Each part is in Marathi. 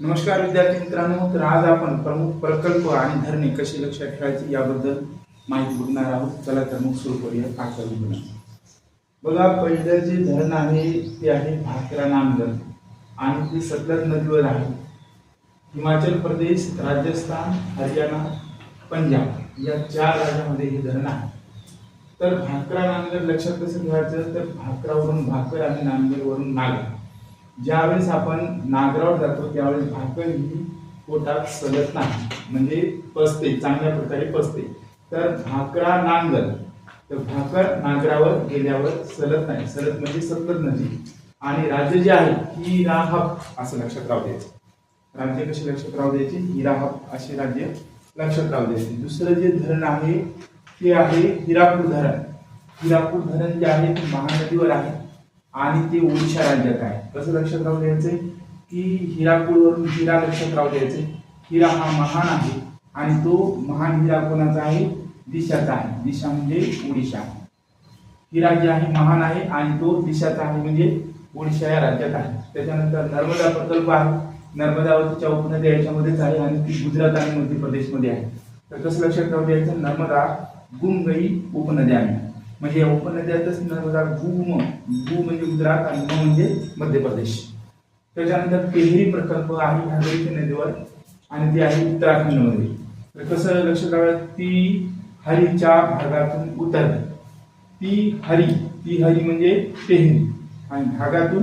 नमस्कार विद्यार्थी मित्रांनो तर आज आपण प्रमुख प्रकल्प आणि धरणे कशी लक्षात ठेवायची याबद्दल माहिती बघणार आहोत. चला तर मग सुरू करूया आजचा व्हिडिओ. बघा पहिलं जे धरण आहे ते आहे भाकरा नामगल आणि ते सतलज नदीवर आहे. हिमाचल प्रदेश राजस्थान हरियाणा पंजाब या चार राज्यामध्ये हे धरण आहे. तर भाकरा नांगर लक्षात कसं ठेवायचं? तर भाकरावरून भाकर आणि नांगरवरून नागर ज्यावेळेस आपण नागरावर जातो त्यावेळेस भाकर ही पोटात सलत नाही. म्हणजे पसते चांगल्या प्रकारे पसते. तर भाकरा नांगर. तर भाकर नागरावर गेल्यावर सलत नाही. सलत म्हणजे सतत नदी. आणि राज्य जे आहे हिराहप असं लक्षात राहू द्यायचं. राज्य कशी लक्षात राहू द्यायची? हिराहप असे राज्य लक्षात राहू द्यायचे. दुसरं जे धरण आहे ते आहे हिरापूर धरण. हिरापूर धरण जे आहे ते महानदीवर आहे. आणि ते ओडिशा राज्यात आहे. कसं लक्षात राहू द्यायचंय? की हिराकूडवरून हिरा लक्षात राहू द्यायचे हिरा हा महान आहे आणि तो महान हिरा कोणाचा आहे? दिशाचा आहे. दिशा म्हणजे ओडिशा. हिरा जे आहे महान आहे आणि तो दिशाचा आहे म्हणजे ओडिशा या राज्यात आहे. त्याच्यानंतर नर्मदा प्रकल्प आहे. नर्मदावतीच्या उपनद्या याच्यामध्येच आहे आणि ती गुजरात आणि मध्य प्रदेशमध्ये आहे. तर कसं लक्षात राहू द्यायचं? नर्मदा गुंगई उपनद्या आहे. म्हणजे उपनद्यातच नर्मदा भूम भू म्हणजे गुजरात आणि म म्हणजे मध्य प्रदेश. त्याच्यानंतर पेहरी प्रकल्प आहे भागीरथी नदीवर आणि ती आहे उत्तराखंडमध्ये. तर कसं लक्ष द्यावं? ती हरीच्या भागातून उतरली. ती हरी ती हरी म्हणजे पेहरी आणि भागातून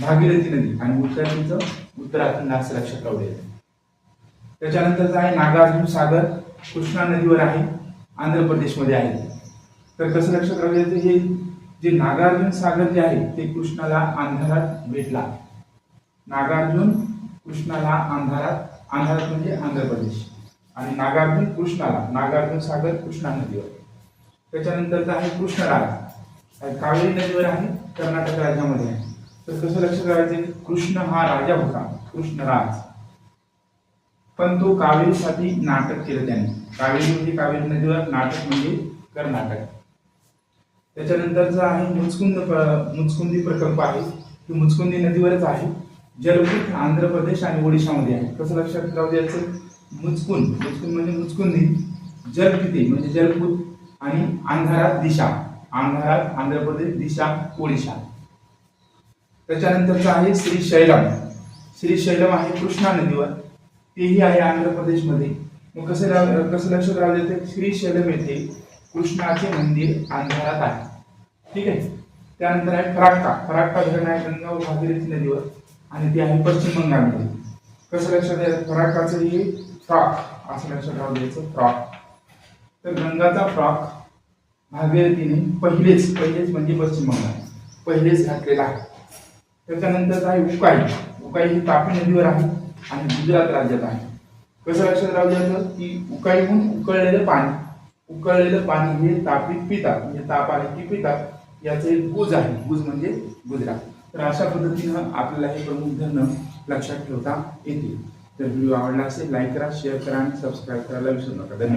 भागीरथी नदी आणि उत्तराखंडचं उत्तराखंड असं लक्षात राहू त्याच्यानंतरच आहे नागार्जुन सागर. कृष्णा नदीवर आहे. आंध्र प्रदेशमध्ये आहे. तर कसं लक्षात राहू हे जे नागार्जुन सागर जे आहे ते कृष्णाला अंधारात भेटला. नागार्जुन कृष्णाला अंधारात अंधारात म्हणजे आंध्र प्रदेश. आणि नागार्जुन कृष्णाला नागार्जुन सागर कृष्णा नदीवर. त्याच्यानंतरचं आहे कृष्णराज. कावेरी नदीवर आहे कर्नाटक राज्यामध्ये आहे. तर कसं लक्षात राहायचं कृष्ण हा राजा होता कृष्णराज. पण तो कावेरीसाठी नाटक केलं त्याने. कावेरी म्हणजे कावेरी नदीवर नाटक म्हणजे कर्नाटक. त्याच्यानंतरचा आहे मुचकुंद प्र- मुचकुंदी प्रकल्प आहे. तो मुचकुंदी नदीवरच आहे. जलपीठ आंध्र प्रदेश आणि ओडिशामध्ये आहे. कसं लक्षात राहू द्यायचं मुचकुंद मुचकुंद म्हणजे मुचकुंदी. जलपिती म्हणजे जलपूत आणि अंधारात दिशा. अंधारात आंध्र प्रदेश दिशा ओडिशा. त्याच्यानंतरचं आहे श्रीशैलम श्रीशैलम आहे कृष्णा नदीवर. तेही आहे आंध्र प्रदेशमध्ये. मग कसं कसं लक्षात राहू द्यायचं श्रीशैलम येथे कृष्णाचे मंदिर अंधारात आहे. ठीक आहे? त्यानंतर आहे फराक्का. फराक्का धरण आहे गंगा भागीरथी नदीवर आणि ते आहे पश्चिम बंगालमध्ये. कसं लक्षात द्यायचं फराक्काचं हे फ्रॉक. असं लक्षात राहू द्यायचं फ्रॉक. तर गंगाचा फ्रॉक भागीरथीने पहिलेच पहिलेच म्हणजे पश्चिम बंगाल. पहिलेच घातलेला आहे. त्याच्यानंतर आहे उकाई. उकाई ही तापी नदीवर आहे आणि गुजरात राज्यात आहे. कसं लक्षात राहू द्यायचं? की उकाईहून उकळलेलं पाणी. उकळलेलं पाणी हे तापीत पितात म्हणजे ताप आले की पितात याचं एक गुज आहे. गुज म्हणजे गुजरात तर अशा पद्धतीनं आपल्याला हे प्रमुख धरणं लक्षात ठेवता येतील. तर व्हिडिओ आवडला असेल लाईक करा शेअर करा आणि सबस्क्राईब करायला विसरू नका. धन्यवाद.